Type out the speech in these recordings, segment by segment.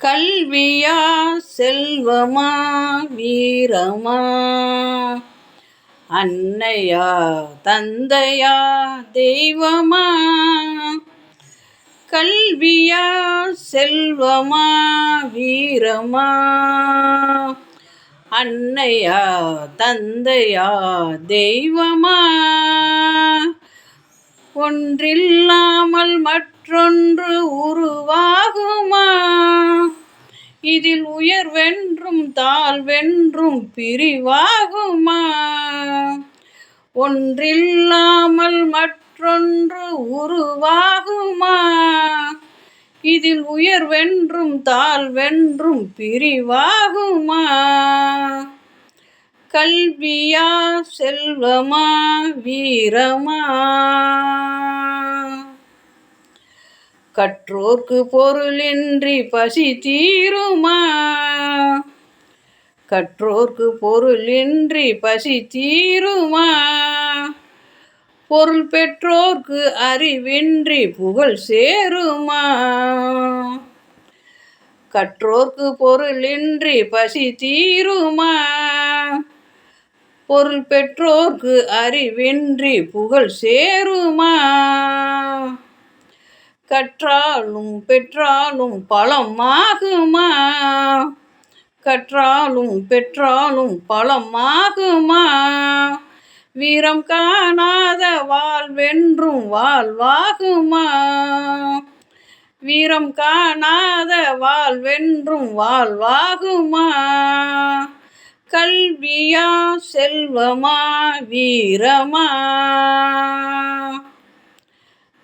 கல்வியா செல்வமா வீரமா? அன்னையா தந்தையா தெய்வமா? கல்வியா செல்வமா வீரமா? அன்னையா தந்தையா தெய்வமா? ஒன்றில்லாமல் மற்றொன்று உருவாகுமா? இதில் உயர்வென்றும் தாழ்வென்றும் பிரிவாகுமா? ஒன்றில்லாமல் மற்றொன்று உருவாகுமா? இதில் உயர்வென்றும் தாழ்வென்றும் பிரிவாகுமா? கல்வியா செல்வமா வீரமா? கற்றோர்க்கு பொருளின்றி பசி தீருமா? கற்றோர்க்கு பொருளின்றி பசி தீருமா? பொருள் பெற்றோர்க்கு அறிவின்றி புகழ் சேருமா? கற்றோர்க்கு பொருளின்றி பசி தீருமா? பொருள் பெற்றோர்க்கு அறிவின்றி புகழ் சேருமா? கற்றாலும் பெற்றாலும் பழமாகுமா கற்றாலும் பெற்றாலும் பழமாகுமா வீரம் காணாத வாழ்வென்றும் வாழ்வாகுமா? வீரம் காணாத வாழ்வென்றும் வாழ்வாகுமா? கல்வியா செல்வமா வீரமா?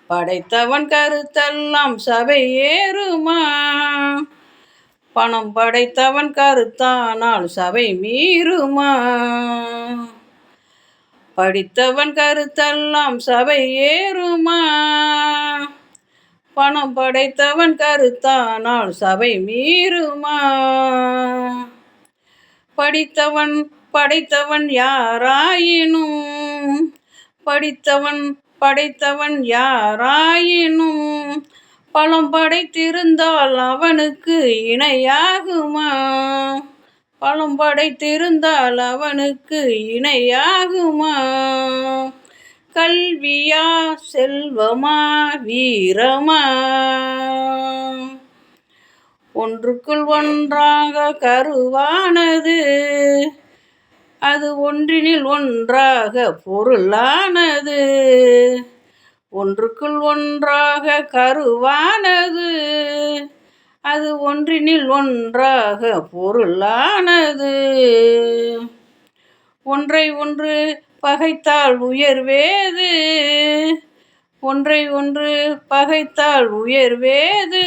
படைத்தவன் கருத்தெல்லாம் சபை ஏறுமா? பணம் படைத்தவன் கருத்தானால் சபை மீறுமா? படித்தவன் கருத்தெல்லாம் சபை ஏறுமா? பணம் படைத்தவன் கருத்தானால் சபை மீறுமா? படித்தவன் படைத்தவன் யாராயினும்? படித்தவன் படைத்தவன் யாராயினும்? பழம் படைத்திருந்தால் அவனுக்கு இணையாகுமா? பழம் படைத்திருந்தால் அவனுக்கு இணையாகுமா? கல்வியா செல்வமா வீரமா? ஒன்றுக்குள் ஒன்றாக கருவானது. அது ஒன்றினில் ஒன்றாக பொருளானது. ஒன்றுக்குள் ஒன்றாக கருவானது. அது ஒன்றினில் ஒன்றாக பொருளானது. ஒன்றை ஒன்று பகைத்தால் உயர்வேது. ஒன்றை ஒன்று பகைத்தால் உயர்வேது.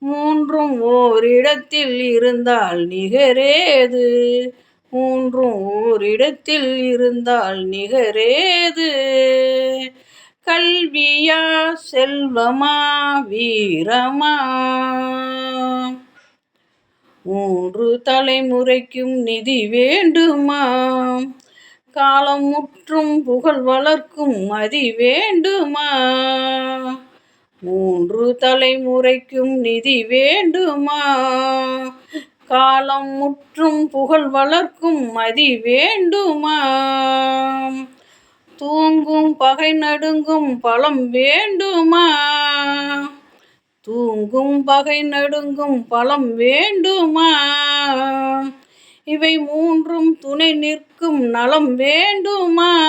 மூன்றும் ஓரிடத்தில் இருந்தால் நிகரேது. மூன்றும் ஓரிடத்தில் இருந்தால் நிகரேது. கல்வியா செல்வமா வீரமா? மூன்று தலைமுறைக்கும் நிதி வேண்டுமா? காலம் முற்றும் புகழ் வளர்க்கும் மதி வேண்டுமா? மூன்று தலைமுறைக்கும் நிதி வேண்டுமா? காலம் முற்றும் புகழ் வளர்க்கும் மதி வேண்டுமா? தூங்கும் பகை நடுங்கும் பழம் வேண்டுமா? தூங்கும் பகை நடுங்கும் பழம் வேண்டுமா? இவை மூன்றும் துணை நிற்கும் நலம் வேண்டுமா?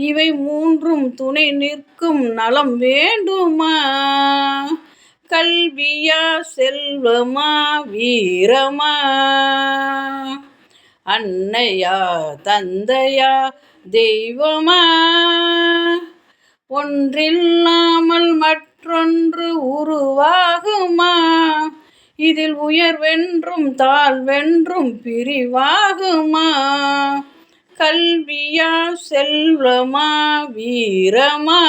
இவை மூன்றும் துணை நிற்கும் நலம் வேண்டுமா? கல்வியா செல்வமா வீரமா? அன்னையா தந்தையா தெய்வமா? ஒன்றில்லாமல் மற்றொன்று உருவாகுமா? இதில் உயர்வென்றும் தாழ்வென்றும் பிரிவாகுமா? கல்வியா செல்வமா வீரமா?